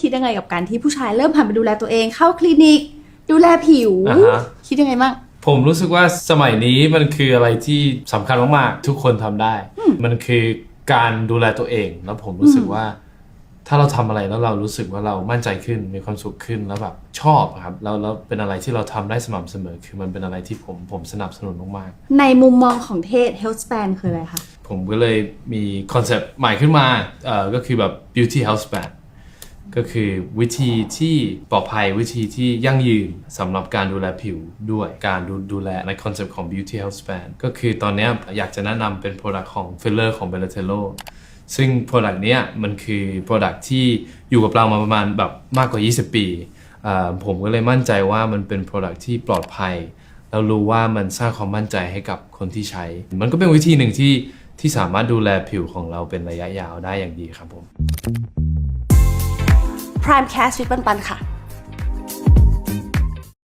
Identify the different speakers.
Speaker 1: คิดยังไงกับการที่ผู้ชายเริ่มหันมาดูแลตัวเองเข้าคลินิก ดูแลผิว
Speaker 2: อ่าฮะ
Speaker 1: คิดยังไงบ้าง
Speaker 2: ผมรู้สึกว่าสมัยนี้มันคืออะไรที่สำคัญมากๆ ทุกคนทำได้ มันคือการดูแลตัวเอง แล้วผมรู้สึกว่า ถ้าเราทำอะไรแล้วเรารู้สึกว่าเรามั่นใจขึ้น มีความสุขขึ้นแล้วแบบชอบอะครับแล้วแล้วเป็นอะไรที่เราทำได้สม่ำเสมอ คือมันเป็นอะไรที่ผมผมสนับสนุนมากๆ
Speaker 1: ในมุมมองของเทศ health span คืออะไรคะ
Speaker 2: ผมก็เลยมีคอนเซปต์ใหม่ขึ้นมาเอ่อก็คือแบบ beauty health span ก็คือวิธีที่ปลอดภัยวิธีที่ยั่งยืนสำหรับการดูแลผิวด้วยการดูดูแลในคอนเซปต์ของ beauty health span ก็คือตอนนี้อยากจะแนะนำเป็น product ของ filler ของ b e l l a t e l l o ซึ่ง product เนี้ยมันคือ product ที่อยู่กับเรามาประมาณแบบมากกว่า 20 ปี ผมก็เลยมั่นใจว่ามันเป็น product ที่ปลอดภัยแล้วรู้ว่ามันสร้างความมั่นใจให้กับคนที่ใช้ มันก็เป็นวิธีหนึ่งที่ที่สามารถดูแลผิวของเราเป็นระยะยาวได้อย่างดีครับผม
Speaker 1: Prime Cast วิทปันปันค่ะ